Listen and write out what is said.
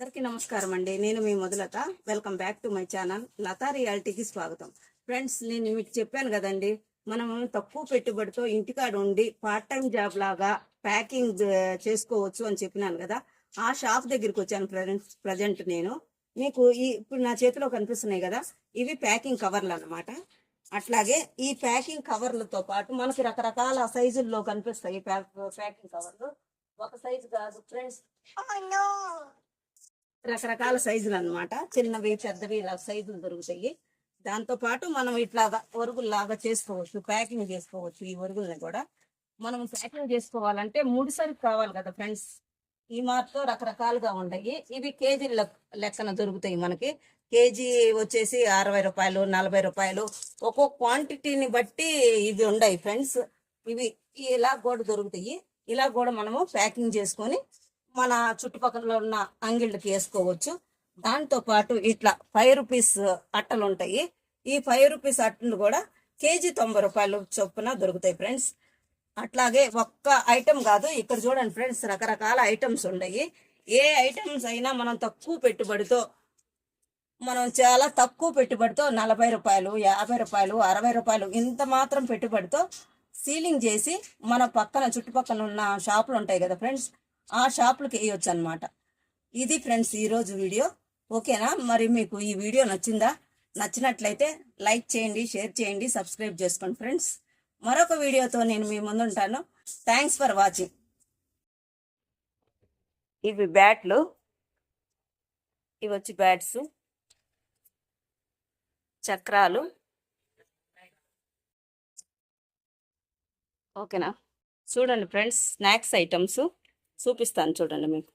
అందరికీ నమస్కారం అండి. నేను మీ మొదలత welcome back to my channel Latha రియాలిటీకి స్వాగతం. ఫ్రెండ్స్ నేను మీకు చెప్పాను కదండి మనం తక్కువ పెట్టుబడితో ఇంటికాడ ఉండి పార్ట్ టైం జాబ్ లాగా ప్యాకింగ్ uh, చేసుకోవచ్చు అని చెప్పినాను కదా. ఆ షాప్ దగ్గరికి వచ్చాను ఫ్రెండ్స్ ప్రజెంట్ నేను. మీకు ఈ ఇప్పుడు నా చేతిలో కనిపిస్తున్నాయి కదా ఇవి ప్యాకింగ్ కవర్లు అనమాట అట్లాగే ఈ ప్యాకింగ్ కవర్లతో పాటు మనకి రకరకాల సైజుల్లో కనిపిస్తాయి ప్యాకింగ్ కవర్లు ఒక సైజు కాదు ఫ్రెండ్స్ రకరకాల సైజులు అన్నమాట చిన్నవి పెద్దవి ఇలా సైజులు దొరుకుతాయి. దాంతో పాటు మనం ఇట్లాగా ఒరుగుల్లాగా చేసుకోవచ్చు ప్యాకింగ్ చేసుకోవచ్చు ఈ ఒరుగుల్ని కూడా. మనం ప్యాకింగ్ చేసుకోవాలంటే మూడు సరుకు కావాలి కదా ఫ్రెండ్స్. ఈ మార్తో రకరకాలుగా ఉంటాయి. ఇవి కేజీల లెక్కన దొరుకుతాయి మనకి. కేజీ వచ్చేసి అరవై రూపాయలు నలభై రూపాయలు. ఒక్కొక్క క్వాంటిటీని బట్టి ఇవి ఉన్నాయి ఫ్రెండ్స్. ఇవి ఇలా కూడా దొరుకుతాయి. ఇలా కూడా మనము ప్యాకింగ్ చేసుకొని మన చుట్టుపక్కల ఉన్న అంగిళ్ళకి వేసుకోవచ్చు. దాంతో పాటు ఇట్లా ఫైవ్ రూపీస్ అట్టలు ఉంటాయి. ఈ ఫైవ్ రూపీస్ అట్టలు కూడా కేజీ తొంభై రూపాయలు చొప్పున దొరుకుతాయి ఫ్రెండ్స్. అట్లాగే ఒక్క ఐటెం కాదు ఇక్కడ చూడండి ఫ్రెండ్స్ రకరకాల ఐటమ్స్ ఉన్నాయి. ఏ ఐటమ్స్ అయినా మనం తక్కువ పెట్టుబడితో మనం చాలా తక్కువ పెట్టుబడితో నలభై రూపాయలు యాభై రూపాయలు అరవై రూపాయలు ఇంత మాత్రం పెట్టుబడితో సీలింగ్ చేసి మన పక్కన చుట్టుపక్కల ఉన్న షాపులు ఉంటాయి కదా ఫ్రెండ్స్. ఆ షాపులకు వేయొచ్చు అనమాట ఇది ఫ్రెండ్స్ ఈరోజు వీడియో. ఓకేనా? మరి మీకు ఈ వీడియో నచ్చిందా? నచ్చినట్లయితే లైక్ చేయండి షేర్ చేయండి సబ్స్క్రైబ్ చేసుకోండి ఫ్రెండ్స్. మరొక వీడియోతో నేను మీ ముందుంటాను. Thanks for watching. ఇవి బ్యాట్లు. ఇవి వచ్చి బ్యాట్స్. చక్రాలు. ఓకేనా? చూడండి ఫ్రెండ్స్ స్నాక్స్ ఐటమ్స్. చూపిస్తాను చూడండి మీకు.